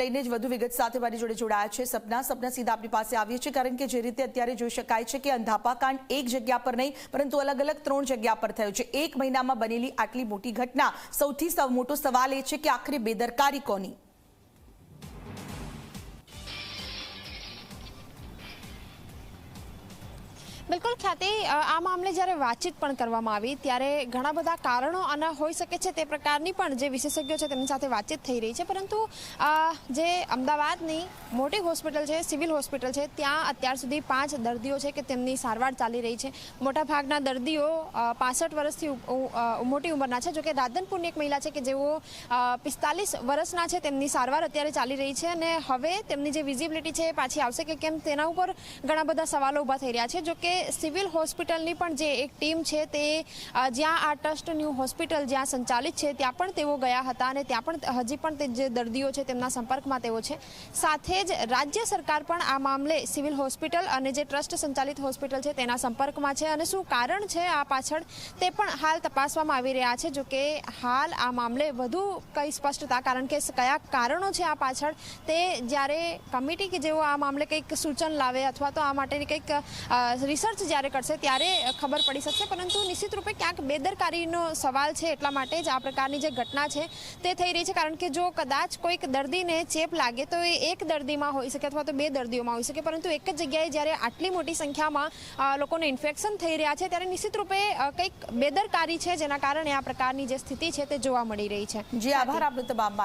લઈને જ વધુ વિગત સાથે મારી જોડે જોડાયા છે. સપના સપના સીધા આપણી પાસે આવીએ છીએ, કારણ કે જે રીતે અત્યારે જોઈ શકાય છે કે અંધાપાકાંડ એક જગ્યા પર નહીં, પરંતુ અલગ અલગ ત્રણ જગ્યા પર થયો છે. એક મહિનામાં બનેલી આટલી મોટી ઘટના સૌથી મોટો સવાલ એ છે કે આખરે બેદરકારી કોની? બિલકુલ ખ્યાતિ આ મામલે જ્યારે વાતચીત પણ કરવામાં આવી, ત્યારે ઘણા બધા કારણો આના હોઈ શકે છે તે પ્રકારની પણ જે વિશેષજ્ઞો છે તેમની સાથે વાતચીત થઈ રહી છે. પરંતુ જે અમદાવાદની મોટી હોસ્પિટલ છે, સિવિલ હોસ્પિટલ છે, ત્યાં અત્યાર સુધી પાંચ દર્દીઓ છે કે તેમની સારવાર ચાલી રહી છે. મોટાભાગના દર્દીઓ પાસઠ વર્ષથી મોટી ઉંમરના છે, જોકે રાધનપુરની એક મહિલા છે કે જેઓ પિસ્તાલીસ વર્ષના છે, તેમની સારવાર અત્યારે ચાલી રહી છે અને હવે તેમની જે વિઝિબિલિટી છે પાછી આવશે કે કેમ તેના ઉપર ઘણા બધા સવાલો ઊભા થઈ રહ્યા છે. જો કે સિવિલ હોસ્પિટલની પણ જે એક ટીમ છે તે જ્યાં આ ટ્રસ્ટ ન્યૂ હોસ્પિટલ જ્યાં સંચાલિત છે, ત્યાં પણ તેઓ ગયા હતા અને ત્યાં પણ હજી પણ તે જે દર્દીઓ છે તેમના સંપર્કમાં તેઓ છે. સાથે જ રાજ્ય સરકાર પણ આ મામલે સિવિલ હોસ્પિટલ અને જે ટ્રસ્ટ સંચાલિત હોસ્પિટલ છે તેના સંપર્કમાં છે અને શું કારણ છે આ પાછળ તે પણ હાલ તપાસવામાં આવી રહ્યા છે, જો કે હાલ આ મામલે વધુ કઈ સ્પષ્ટતા, કારણ કે કયા કારણો છે આ પાછળ તે જ્યારે કમિટી કે જેઓ આ મામલે કંઈક સૂચન લાવે અથવા તો આ માટેની કંઈક રિસર્ચ જ્યારે કરશે ત્યારે ખબર પડી શકશે. પરંતુ નિશ્ચિત રૂપે ક્યાંક બેદરકારીનો સવાલ છે એટલા માટે જ આ પ્રકારની જે ઘટના છે તે થઈ રહી છે. કારણ કે જો કદાચ કોઈક દર્દીને ચેપ લાગે તો એ એક દર્દીમાં હોઈ શકે અથવા તો બે દર્દીઓમાં હોઈ શકે. પરંતુ એક જ જગ્યાએ જ્યારે આટલી મોટી સંખ્યામાં લોકોને ઇન્ફેક્શન થઈ રહ્યા છે ત્યારે નિશ્ચિત રૂપે કંઈક બેદરકારી છે જેના કારણે આ પ્રકારની જે સ્થિતિ છે તે જોવા મળી રહી છે. જે, આભાર આપનો તમામ